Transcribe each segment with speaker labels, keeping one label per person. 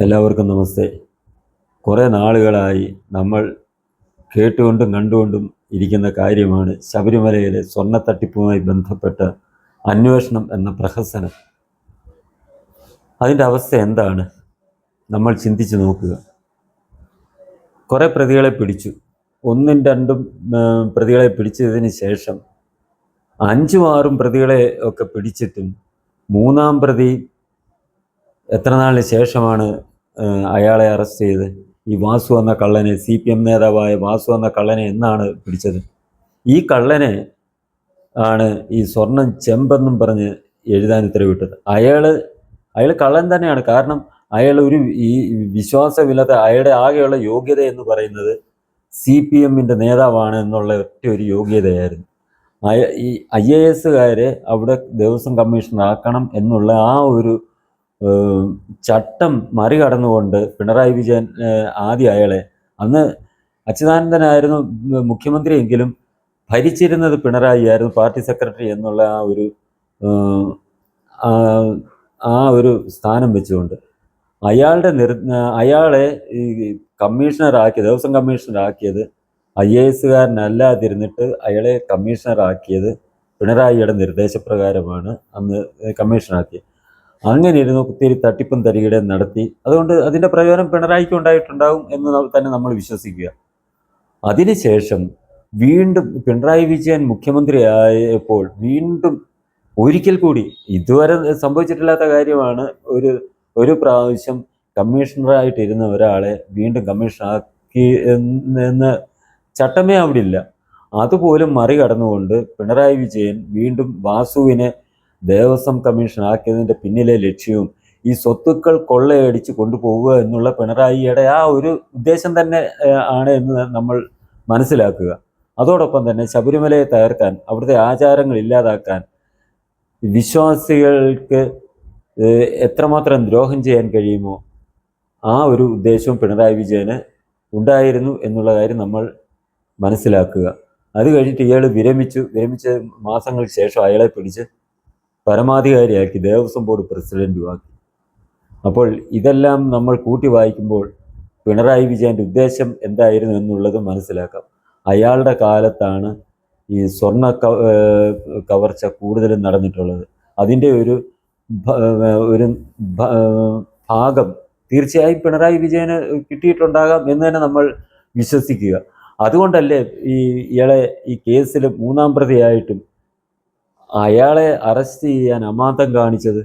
Speaker 1: എല്ലാവർക്കും നമസ്തേ. കുറേ നാളുകളായി നമ്മൾ കേട്ടുകൊണ്ടും കണ്ടുകൊണ്ടും ഇരിക്കുന്ന കാര്യമാണ് ശബരിമലയിലെ സ്വർണ തട്ടിപ്പുമായി ബന്ധപ്പെട്ട അന്വേഷണം എന്ന പ്രഹസനം. അതിന്റെ അവസ്ഥ എന്താണ്? നമ്മൾ ചിന്തിച്ചു നോക്കുക. കുറേ പ്രതികളെ പിടിച്ചു. ഒന്നും രണ്ടും പ്രതികളെ പിടിച്ചതിന് ശേഷം അഞ്ചും ആറും പ്രതികളെ ഒക്കെ പിടിച്ചിട്ടും മൂന്നാം പ്രതി എത്ര നാളിന് ശേഷമാണ് അയാളെ അറസ്റ്റ് ചെയ്ത് ഈ വാസു എന്ന കള്ളനെ സി പി എം നേതാവായ വാസു എന്ന കള്ളനെ എന്നാണ് പിടിച്ചത്. ഈ കള്ളനെ ആണ് ഈ സ്വർണം ചെമ്പെന്നും പറഞ്ഞ് എഴുതാൻ ഉത്തരവിട്ടത്. അയാൾ അയാൾ കള്ളൻ തന്നെയാണ്. കാരണം അയാൾ ഒരു ഈ വിശ്വാസമില്ലാത്ത അയാളുടെ ആകെയുള്ള യോഗ്യത എന്ന് പറയുന്നത് സി പി എമ്മിന്റെ നേതാവാണ് എന്നുള്ള ഒറ്റ ഒരു യോഗ്യതയായിരുന്നു. ഈ ഐ എ എസുകാരെ അവിടെ ദേവസ്വം കമ്മീഷണർ ആക്കണം എന്നുള്ള ആ ഒരു ചട്ടം മറികടന്നുകൊണ്ട് പിണറായി വിജയൻ ആദ്യ അയാളെ അന്ന് അച്യുതാനന്ദനായിരുന്നു മുഖ്യമന്ത്രിയെങ്കിലും ഭരിച്ചിരുന്നത് പിണറായി ആയിരുന്നു പാർട്ടി സെക്രട്ടറി എന്നുള്ള ആ ഒരു ആ- ആ ഒരു സ്ഥാനം വെച്ചുകൊണ്ട്. അയാളുടെ നിർ അയാളെ ഈ കമ്മീഷണറാക്കിയത് ദേവസ്വം കമ്മീഷണറാക്കിയത് ഐ എ എസുകാരനല്ലാതിരുന്നിട്ട് അയാളെ കമ്മീഷണറാക്കിയത് പിണറായിയുടെ നിർദ്ദേശപ്രകാരമാണ് അന്ന് കമ്മീഷണറാക്കിയത്. അങ്ങനെ ഇരുന്ന് ഒത്തിരി തട്ടിപ്പും തരികിടയും നടത്തി. അതുകൊണ്ട് അതിന്റെ പ്രയോജനം പിണറായിക്ക് ഉണ്ടായിട്ടുണ്ടാകും എന്ന് തന്നെ നമ്മൾ വിശ്വസിക്കുക. അതിനുശേഷം വീണ്ടും പിണറായി വിജയൻ മുഖ്യമന്ത്രിയായപ്പോൾ വീണ്ടും ഒരിക്കൽ കൂടി ഇതുവരെ സംഭവിച്ചിട്ടില്ലാത്ത കാര്യമാണ്. ഒരു ഒരു പ്രാവശ്യം കമ്മീഷണറായിട്ടിരുന്ന ഒരാളെ വീണ്ടും കമ്മീഷണറാക്കി എന്ന് ചട്ടമേ അവിടെ ഇല്ല അതുപോലും മറികടന്നുകൊണ്ട് പിണറായി വിജയൻ വീണ്ടും വാസുവിനെ ദേവസ്വം കമ്മീഷൻ ആക്കിയതിന്റെ പിന്നിലെ ലക്ഷ്യവും ഈ സ്വത്തുക്കൾ കൊള്ളയടിച്ച് കൊണ്ടുപോവുക എന്നുള്ള പിണറായിയുടെ ആ ഒരു ഉദ്ദേശം തന്നെ ആണ് എന്ന് നമ്മൾ മനസ്സിലാക്കുക. അതോടൊപ്പം തന്നെ ശബരിമലയെ തകർക്കാൻ അവിടുത്തെ ആചാരങ്ങൾ ഇല്ലാതാക്കാൻ വിശ്വാസികൾക്ക് എത്രമാത്രം ദ്രോഹം ചെയ്യാൻ കഴിയുമോ ആ ഒരു ഉദ്ദേശവും പിണറായി വിജയന് ഉണ്ടായിരുന്നു എന്നുള്ള കാര്യം നമ്മൾ മനസ്സിലാക്കുക. അത് കഴിഞ്ഞിട്ട് ഇയാൾ വിരമിച്ചു. വിരമിച്ച മാസങ്ങൾക്ക് ശേഷം അയാളെ പിടിച്ച് പരമാധികാരിയാക്കി ദേവസ്വം ബോർഡ് പ്രസിഡന്റുമാക്കി അപ്പോൾ ഇതെല്ലാം നമ്മൾ കൂട്ടി വായിക്കുമ്പോൾ പിണറായി വിജയന്റെ ഉദ്ദേശം എന്തായിരുന്നു എന്നുള്ളത് മനസ്സിലാക്കാം. അയാളുടെ കാലത്താണ് ഈ സ്വർണ കവർച്ച കൂടുതലും നടന്നിട്ടുള്ളത്. അതിന്റെ ഒരു ഒരു ഭാഗം തീർച്ചയായും പിണറായി വിജയന് കിട്ടിയിട്ടുണ്ടാകാം എന്ന് തന്നെ നമ്മൾ വിശ്വസിക്കുക. അതുകൊണ്ടല്ലേ ഈ ഇയാളെ ഈ കേസിൽ മൂന്നാം പ്രതിയായിട്ടും അയാളെ അറസ്റ്റ് ചെയ്യാൻ അമാന്തം കാണിച്ചത്?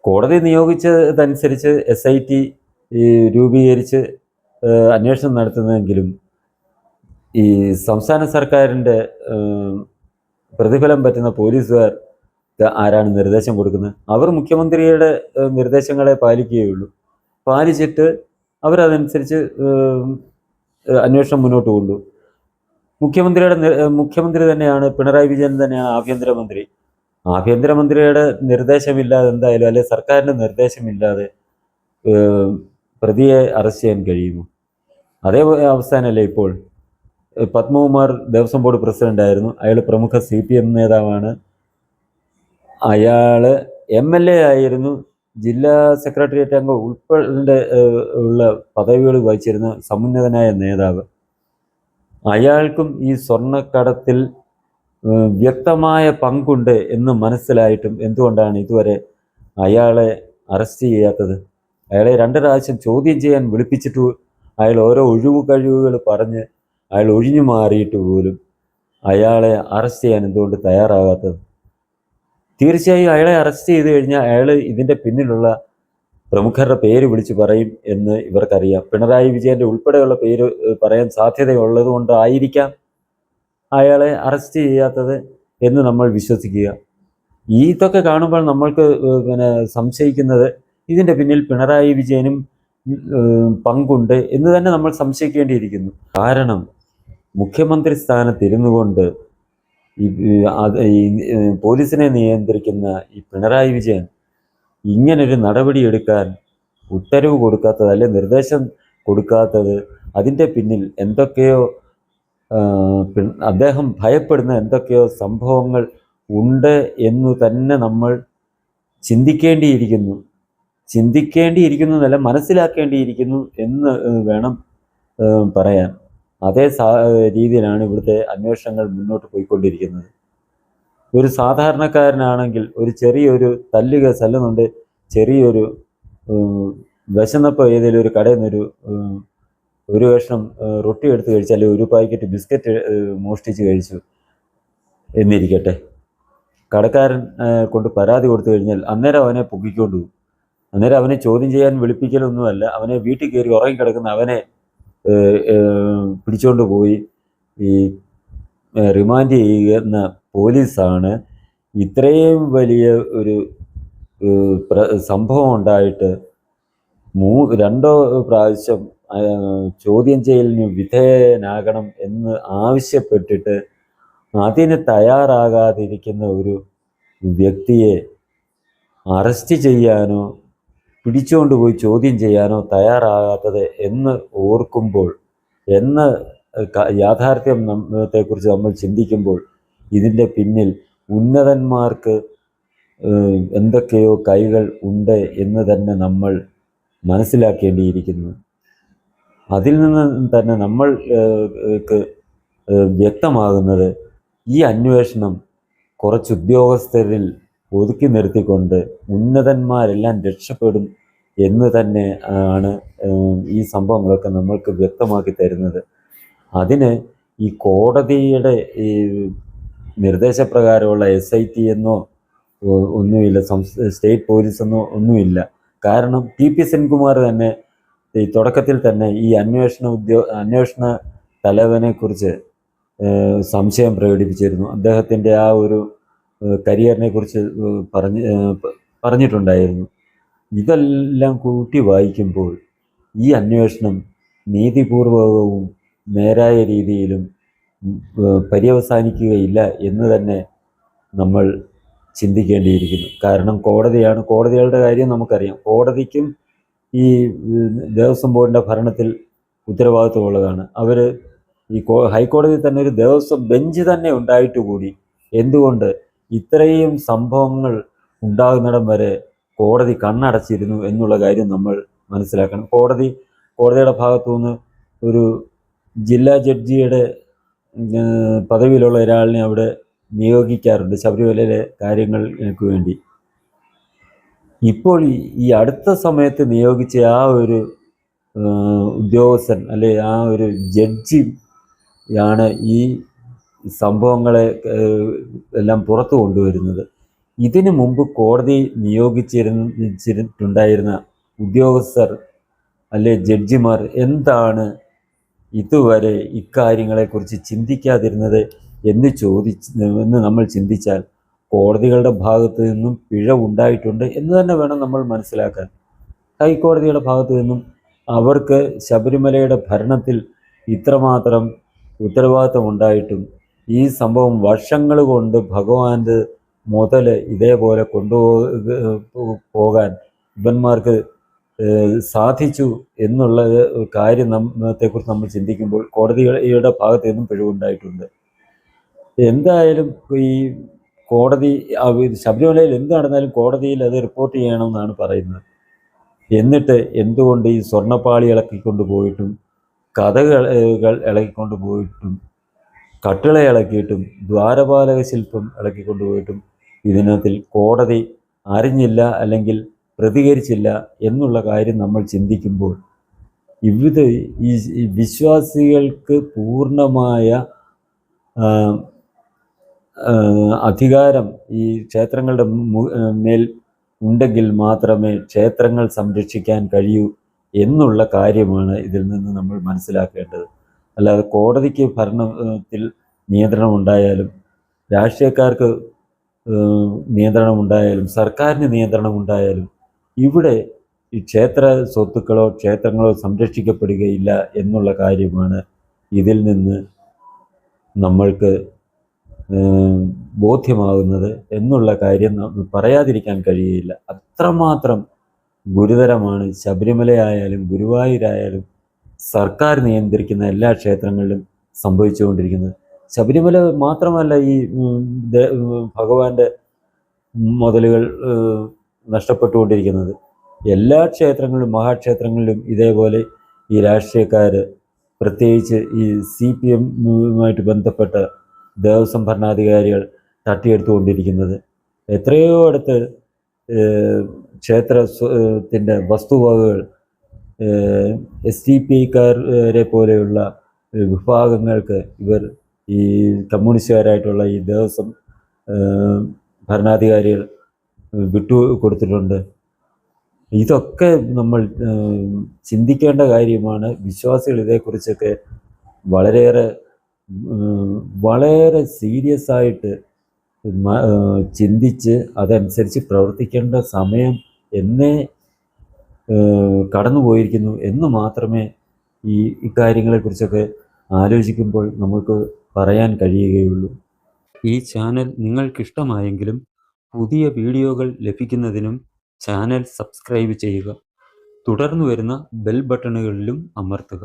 Speaker 1: കോടതി നിയോഗിച്ചതനുസരിച്ച് എസ് ഐ ടി രൂപീകരിച്ച് അന്വേഷണം നടത്തുന്നതെങ്കിലും ഈ സംസ്ഥാന സർക്കാരിന്റെ പ്രതിഫലം പറ്റുന്ന പോലീസുകാർ ആരാണ് നിർദ്ദേശം കൊടുക്കുന്നത്? അവർ മുഖ്യമന്ത്രിയുടെ നിർദ്ദേശങ്ങളെ പാലിക്കുകയുള്ളൂ. പാലിച്ചിട്ട് അവരതനുസരിച്ച് അന്വേഷണം മുന്നോട്ട് കൊണ്ടു മുഖ്യമന്ത്രിയുടെ മുഖ്യമന്ത്രി തന്നെയാണ് പിണറായി വിജയൻ തന്നെയാണ് ആഭ്യന്തരമന്ത്രി. ആഭ്യന്തരമന്ത്രിയുടെ നിർദ്ദേശമില്ലാതെ എന്തായാലും അല്ലെ സർക്കാരിന്റെ നിർദ്ദേശമില്ലാതെ പ്രതിയെ അറസ്റ്റ് ചെയ്യാൻ കഴിയുമോ? അതേ അവസ്ഥാനല്ലേ ഇപ്പോൾ പത്മകുമാർ ദേവസ്വം ബോർഡ് പ്രസിഡന്റ് ആയിരുന്നു അയാൾ പ്രമുഖ സി പി എം നേതാവാണ്. അയാൾ എം എൽ എ ആയിരുന്നു. ജില്ലാ സെക്രട്ടേറിയറ്റ് അംഗം ഉൾപ്പെടെ ഉള്ള പദവികൾ വഹിച്ചിരുന്ന സമുന്നതനായ നേതാവ്. അയാൾക്കും ഈ സ്വർണക്കടത്തിൽ വ്യക്തമായ പങ്കുണ്ട് എന്ന് മനസ്സിലായിട്ടും എന്തുകൊണ്ടാണ് ഇതുവരെ അയാളെ അറസ്റ്റ് ചെയ്യാത്തത്? അയാളെ രണ്ട് പ്രാവശ്യം ചോദ്യം ചെയ്യാൻ വിളിപ്പിച്ചിട്ട് അയാൾ ഓരോ ഒഴിവു കഴിവുകൾ പറഞ്ഞ് അയാൾ ഒഴിഞ്ഞു മാറിയിട്ട് പോലും അയാളെ അറസ്റ്റ് ചെയ്യാൻ എന്തുകൊണ്ട് തയ്യാറാകാത്തത്? തീർച്ചയായും അയാളെ അറസ്റ്റ് ചെയ്ത് കഴിഞ്ഞാൽ അയാൾ ഇതിന്റെ പിന്നിലുള്ള പ്രമുഖരുടെ പേര് വിളിച്ച് പറയും എന്ന് ഇവർക്കറിയാം. പിണറായി വിജയന്റെ ഉൾപ്പെടെയുള്ള പേര് പറയാൻ സാധ്യതയുള്ളത് കൊണ്ടായിരിക്കാം അയാളെ അറസ്റ്റ് ചെയ്യാത്തത് എന്ന് നമ്മൾ വിശ്വസിക്കുക. ഇതൊക്കെ കാണുമ്പോൾ നമ്മൾക്ക് പിന്നെ സംശയിക്കുന്നത് ഇതിന്റെ പിന്നിൽ പിണറായി വിജയനും പങ്കുണ്ട് എന്ന് തന്നെ നമ്മൾ സംശയിക്കേണ്ടിയിരിക്കുന്നു. കാരണം മുഖ്യമന്ത്രി സ്ഥാനത്തിരുന്നു കൊണ്ട് ഈ പോലീസിനെ നിയന്ത്രിക്കുന്ന ഈ പിണറായി വിജയൻ ഇങ്ങനൊരു നടപടി എടുക്കാൻ ഉത്തരവ് കൊടുക്കാത്തത് അല്ലെ നിർദ്ദേശം കൊടുക്കാത്തത്? അതിന്റെ പിന്നിൽ എന്തൊക്കെയോ അദ്ദേഹം ഭയപ്പെടുന്ന എന്തൊക്കെയോ സംഭവങ്ങൾ ഉണ്ട് എന്ന് തന്നെ നമ്മൾ ചിന്തിക്കേണ്ടിയിരിക്കുന്നു. ചിന്തിക്കേണ്ടിയിരിക്കുന്നു എന്നല്ല മനസ്സിലാക്കേണ്ടിയിരിക്കുന്നു എന്ന് വേണം പറയാൻ. അതേ രീതിയിലാണ് ഇവിടുത്തെ അന്വേഷണങ്ങൾ മുന്നോട്ട് പോയിക്കൊണ്ടിരിക്കുന്നത്. ഒരു സാധാരണക്കാരനാണെങ്കിൽ ഒരു ചെറിയൊരു തല്ലുക തല്ലുന്നുണ്ട് ചെറിയൊരു വിശന്നപ്പോൾ ഏതെങ്കിലും ഒരു കടയിൽ നിന്നൊരു ഒരു കഷ്ണം റൊട്ടി എടുത്ത് കഴിച്ചു അല്ലെങ്കിൽ ഒരു പാക്കറ്റ് ബിസ്ക്കറ്റ് മോഷ്ടിച്ച് കഴിച്ചു എന്നിരിക്കട്ടെ. കടക്കാരൻ കൊണ്ട് പരാതി കൊടുത്തു കഴിഞ്ഞാൽ അന്നേരം അവനെ പൊക്കിക്കൊണ്ട് പോകും അന്നേരം അവനെ ചോദ്യം ചെയ്യാൻ വിളിപ്പിക്കലൊന്നുമല്ല അവനെ വീട്ടിൽ കയറി ഉറങ്ങിക്കിടക്കുന്ന അവനെ ഏഹ്, ഏഹ്, പിടിച്ചുകൊണ്ട് പോയി ഈ റിമാൻഡ് ചെയ്യുന്ന പോലീസാണ് ഇത്രയും വലിയ ഒരു സംഭവം ഉണ്ടായിട്ട് മൂ രണ്ടോ പ്രാവശ്യം ചോദ്യം ചെയ്യലിന് വിധേയനാകണം എന്ന് ആവശ്യപ്പെട്ടിട്ട് അതിന് തയ്യാറാകാതിരിക്കുന്ന ഒരു വ്യക്തിയെ അറസ്റ്റ് ചെയ്യാനോ പിടിച്ചുകൊണ്ട് പോയി ചോദ്യം ചെയ്യാനോ തയ്യാറാകാത്തത് എന്ന് ഓർക്കുമ്പോൾ എന്ന് യാഥാർത്ഥ്യം നമ്മത്തെക്കുറിച്ച് നമ്മൾ ചിന്തിക്കുമ്പോൾ ഇതിന്റെ പിന്നിൽ ഉന്നതന്മാർക്ക് എന്തൊക്കെയോ കൈകൾ ഉണ്ട് എന്ന് തന്നെ നമ്മൾ മനസ്സിലാക്കേണ്ടിയിരിക്കുന്നു. അതിൽ നിന്ന് തന്നെ നമ്മൾ വ്യക്തമാകുന്നത് ഈ അന്വേഷണം കുറച്ച് ഉദ്യോഗസ്ഥരിൽ ഒതുക്കി നിർത്തിക്കൊണ്ട് ഉന്നതന്മാരെല്ലാം രക്ഷപ്പെടും എന്ന് തന്നെ ആണ് ഈ സംഭവങ്ങളൊക്കെ നമ്മൾക്ക് വ്യക്തമാക്കി തരുന്നത്. അതിന് ഈ കോടതിയുടെ ഈ നിർദ്ദേശപ്രകാരമുള്ള എസ് ഐ ടി എന്നോ ഒന്നുമില്ല സ്റ്റേറ്റ് പോലീസ് എന്നോ ഒന്നുമില്ല. കാരണം ടി പി സെൻകുമാർ തന്നെ ഈ തുടക്കത്തിൽ തന്നെ ഈ അന്വേഷണ ഉദ്യോ അന്വേഷണ തലവനെ കുറിച്ച് സംശയം പ്രകടിപ്പിച്ചിരുന്നു. അദ്ദേഹത്തിന്റെ ആ ഒരു കരിയറിനെ കുറിച്ച് പറഞ്ഞ് പറഞ്ഞിട്ടുണ്ടായിരുന്നു. ഇതെല്ലാം കൂട്ടി വായിക്കുമ്പോൾ ഈ അന്വേഷണം നീതിപൂർവകവും നേരായ രീതിയിലും പര്യവസാനിക്കുകയില്ല എന്ന് തന്നെ നമ്മൾ ചിന്തിക്കേണ്ടിയിരിക്കുന്നു. കാരണം കോടതിയാണ് കോടതികളുടെ കാര്യം നമുക്കറിയാം. കോടതിക്കും ഈ ദേവസ്വം ബോർഡിന്റെ ഭരണത്തിൽ ഉത്തരവാദിത്വമുള്ളതാണ്. അവർ ഈ ഹൈക്കോടതി തന്നെ ഒരു ദേവസ്വം ബെഞ്ച് തന്നെ ഉണ്ടായിട്ട് കൂടി എന്തുകൊണ്ട് ഇത്രയും സംഭവങ്ങൾ ഉണ്ടാകുന്നിടം വരെ കോടതി കണ്ണടച്ചിരുന്നു എന്നുള്ള കാര്യം നമ്മൾ മനസ്സിലാക്കണം. കോടതി കോടതിയുടെ ഭാഗത്തു നിന്ന് ഒരു ജില്ലാ ജഡ്ജിയുടെ പദവിയിലുള്ള ഒരാളിനെ അവിടെ നിയോഗിക്കാറുണ്ട് ശബരിമലയിലെ കാര്യങ്ങൾക്ക് വേണ്ടി. ഇപ്പോൾ ഈ- അടുത്ത സമയത്ത് നിയോഗിച്ച ആ ഒരു ഉദ്യോഗസ്ഥൻ അല്ലെ ആ ഒരു ജഡ്ജി ആണ് ഈ സംഭവങ്ങളെ എല്ലാം പുറത്തു കൊണ്ടുവരുന്നത്. ഇതിനു മുമ്പ് കോടതി നിയോഗിച്ചിരുന്നിട്ടുണ്ടായിരുന്ന ഉദ്യോഗസ്ഥർ അല്ലെ ജഡ്ജിമാർ എന്താണ് ഇതുവരെ ഇക്കാര്യങ്ങളെക്കുറിച്ച് ചിന്തിക്കാതിരുന്നത് എന്ന് ചോദിച്ച് എന്ന് നമ്മൾ ചിന്തിച്ചാൽ കോടതികളുടെ ഭാഗത്ത് നിന്നും പിഴവുണ്ടായിട്ടുണ്ട് എന്ന് തന്നെ വേണം നമ്മൾ മനസ്സിലാക്കാൻ. ഹൈക്കോടതിയുടെ ഭാഗത്ത് നിന്നും അവർക്ക് ശബരിമലയുടെ ഭരണത്തിൽ ഇത്രമാത്രം ഉത്തരവാദിത്വം ഉണ്ടായിട്ടും ഈ സംഭവം വർഷങ്ങൾ കൊണ്ട് ഭഗവാന്റെ മുതൽ ഇതേപോലെ കൊണ്ടുപോകാൻ ഇവന്മാർക്ക് സാധിച്ചു എന്നുള്ള കാര്യം നമ്മത്തെക്കുറിച്ച് നമ്മൾ ചിന്തിക്കുമ്പോൾ കോടതിയുടെ ഭാഗത്ത് നിന്നും പിഴവുണ്ടായിട്ടുണ്ട്. എന്തായാലും ഈ കോടതി ശബരിമലയിൽ എന്ത് നടന്നാലും കോടതിയിൽ അത് റിപ്പോർട്ട് ചെയ്യണമെന്നാണ് പറയുന്നത്. എന്നിട്ട് എന്തുകൊണ്ട് ഈ സ്വർണപ്പാളി ഇളക്കിക്കൊണ്ട് പോയിട്ടും കഥകൾ ഇളക്കിക്കൊണ്ട് പോയിട്ടും കട്ടിള ഇളക്കിയിട്ടും ദ്വാരപാലക ശില്പം ഇളക്കിക്കൊണ്ട് പോയിട്ടും ഇതിനകത്തിൽ കോടതി അറിഞ്ഞില്ല അല്ലെങ്കിൽ പ്രതികരിച്ചില്ല എന്നുള്ള കാര്യം നമ്മൾ ചിന്തിക്കുമ്പോൾ ഇവിധ ഈ വിശ്വാസികൾക്ക് പൂർണമായ അധികാരം ഈ ക്ഷേത്രങ്ങളുടെ മേൽ ഉണ്ടെങ്കിൽ മാത്രമേ ക്ഷേത്രങ്ങൾ സംരക്ഷിക്കാൻ കഴിയൂ എന്നുള്ള കാര്യമാണ് ഇതിൽ നിന്ന് നമ്മൾ മനസ്സിലാക്കേണ്ടത്. അല്ലാതെ കോടതിക്ക് ഭരണത്തിൽ നിയന്ത്രണം ഉണ്ടായാലും രാഷ്ട്രീയക്കാർക്ക് നിയന്ത്രണം ഉണ്ടായാലും സർക്കാരിന് നിയന്ത്രണം ഉണ്ടായാലും ഇവിടെ ഈ ക്ഷേത്ര സ്വത്തുക്കളോ ക്ഷേത്രങ്ങളോ സംരക്ഷിക്കപ്പെടുകയില്ല എന്നുള്ള കാര്യമാണ് ഇതിൽ നിന്ന് നമ്മൾക്ക് ബോധ്യമാകുന്നത് എന്നുള്ള കാര്യം പറയാതിരിക്കാൻ കഴിയുകയില്ല. അത്രമാത്രം ഗുരുതരമാണ്. ശബരിമലയായാലും ഗുരുവായൂരായാലും സർക്കാർ നിയന്ത്രിക്കുന്ന എല്ലാ ക്ഷേത്രങ്ങളിലും സംഭവിച്ചുകൊണ്ടിരിക്കുന്നത്. ശബരിമല മാത്രമല്ല ഈ ഭഗവാന്റെ മുതലുകൾ നഷ്ടപ്പെട്ടുകൊണ്ടിരിക്കുന്നത്. എല്ലാ ക്ഷേത്രങ്ങളിലും മഹാക്ഷേത്രങ്ങളിലും ഇതേപോലെ ഈ രാഷ്ട്രീയക്കാർ പ്രത്യേകിച്ച് ഈ സി പി എമ്മുമായിട്ട് ബന്ധപ്പെട്ട ദേവസ്വം ഭരണാധികാരികൾ തട്ടിയെടുത്തുകൊണ്ടിരിക്കുന്നത്. എത്രയോ അടുത്ത് ക്ഷേത്രത്തിന്റെ ക്ഷേത്ര ത്തിന്റെ വസ്തുവകകൾ എസ് ഡി പി ഐക്കാരെ പോലെയുള്ള വിഭാഗങ്ങൾക്ക് ഇവർ ഈ കമ്മ്യൂണിസ്റ്റുകാരായിട്ടുള്ള ഈ ദേവസ്വം ഭരണാധികാരികൾ വിട്ടു കൊടുത്തിട്ടുണ്ട്. ഇതൊക്കെ നമ്മൾ ചിന്തിക്കേണ്ട കാര്യമാണ്. വിശ്വാസികൾ ഇതേക്കുറിച്ചൊക്കെ വളരെയേറെ വളരെ സീരിയസ് ആയിട്ട് ചിന്തിച്ച് അതനുസരിച്ച് പ്രവർത്തിക്കേണ്ട സമയം എന്നേ കടന്നുപോയിരിക്കുന്നു എന്ന് മാത്രമേ ഈ ഇക്കാര്യങ്ങളെക്കുറിച്ചൊക്കെ ആലോചിക്കുമ്പോൾ നമുക്ക് പറയാൻ കഴിയുകയുള്ളൂ. ഈ ചാനൽ നിങ്ങൾക്കിഷ്ടമായെങ്കിലും പുതിയ വീഡിയോകൾ ലഭിക്കുന്നതിനും ചാനൽ സബ്സ്ക്രൈബ് ചെയ്യുക. തുടർന്ന് വരുന്ന ബെൽ ബട്ടണുകളിലും അമർത്തുക.